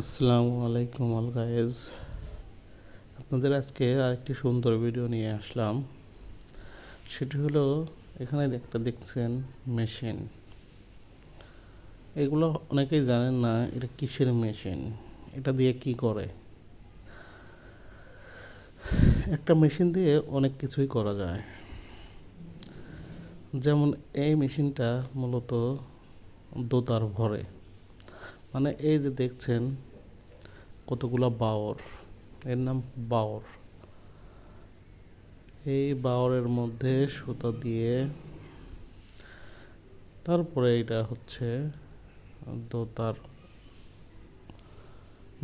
আসসালামু আলাইকুম আল গায়েজ। আপনাদের আজকে আরেকটি সুন্দর ভিডিও নিয়ে আসলাম। সেটি হলো, এখানে একটা দেখছেন মেশিন। এগুলো অনেকেই জানেন না, এটা কিসের মেশিন? এটা দিয়ে কি করে? একটা মেশিন দিয়ে অনেক কিছুই করা যায়। যেমন এই মেশিনটা মূলত দোতার ভরে। মানে এই যে দেখছেন কতগুলো বাওর, এর নাম বাওর। এই বাওরের মধ্যে সুতা দিয়ে তারপরে এটা হচ্ছে দোতার।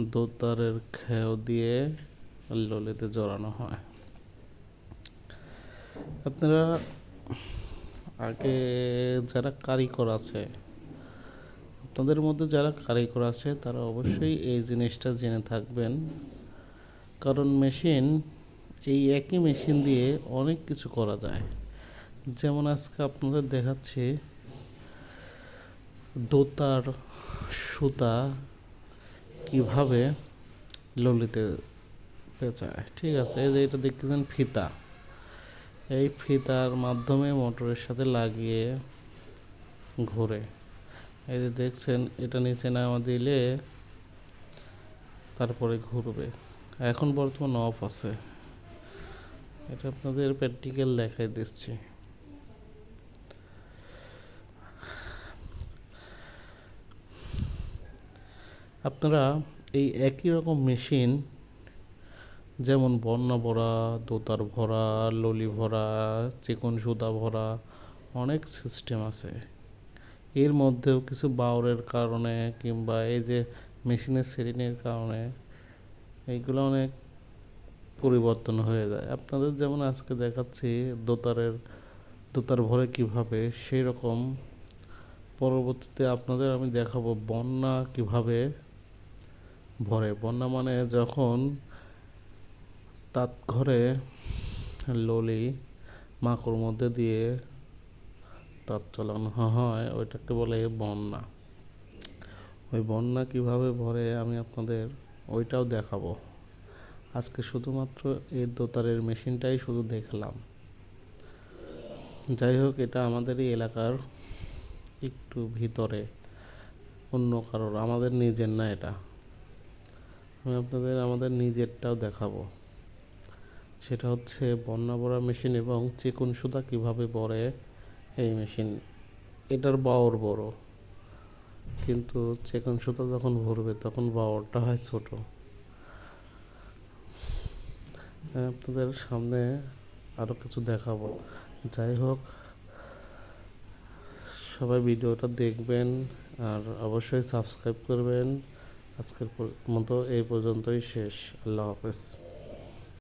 দোতারের খেয় দিয়ে ললিতে জড়ানো হয়। আপনারা আগে যারা কারিগর আছে আপনাদের মধ্যে যারা কারিগর আছে, তারা অবশ্যই এই জিনিসটা জেনে থাকবেন। কারণ মেশিন, এই একই মেশিন দিয়ে অনেক কিছু করা যায়। যেমন আজকে আপনাদের দেখাচ্ছি, দোতার সুতা কীভাবে ললিতে পেঁচায়। ঠিক আছে, এই যে এটা দেখতেছেন ফিতা। এই ফিতার মাধ্যমে মোটরের সাথে লাগিয়ে ঘোরে। এই যে দেখছেন, এটা নিচে নামা দিলে তারপরে ঘুরবে। এখন বর্তমান অফ আছে। এটা আপনাদের প্র্যাকটিক্যাল দেখাই দিচ্ছি। আপনারা এই একই রকম মেশিন যেমন বন্যা ভরা, দোতার ভরা, ললি ভরা, চিকন সুতা ভরা, অনেক সিস্টেম আছে। এর মধ্যেও কিছু বাউরের কারণে কিংবা এই যে মেশিনের সেটিংয়ের কারণে এইগুলো অনেক পরিবর্তন হয়ে যায়। আপনাদের যেমন আজকে দেখাচ্ছি দোতারের, দোতার ভরে কীভাবে সেই রকম পরবর্তীতে আপনাদের আমি দেখাবো বন্যা কীভাবে ভরে। বন্যা মানে যখন তাঁত ঘরে ললি, মাকড় মধ্যে দিয়ে তাপ চালানো হয় ওইটাকে বলে বন্যা। ওই বন্যা কীভাবে ভরে আমি আপনাদের ওইটাও দেখাবো। আজকে শুধুমাত্র এই দোতারের মেশিনটাই শুধু দেখলাম। যাই হোক, এটা আমাদের এই এলাকার একটু ভিতরে, অন্য কারোর, আমাদের নিজের না এটা। আমি আপনাদের আমাদের নিজেরটাও দেখাবো। সেটা হচ্ছে বন্যা ভরা মেশিন এবং চিকুন সুতা কীভাবে ভরে এই মেশিন, এটার বাওর বড়। কিন্তু চেকন সুতা যখন ভরবে, তখন বাওরটা হয় ছোট। আপনাদের সামনে আরও কিছু দেখাবো। যাই হোক, সবাই ভিডিওটা দেখবেন আর অবশ্যই সাবস্ক্রাইব করবেন। আজকের মতো এই পর্যন্তই শেষ। আল্লাহ হাফেজ।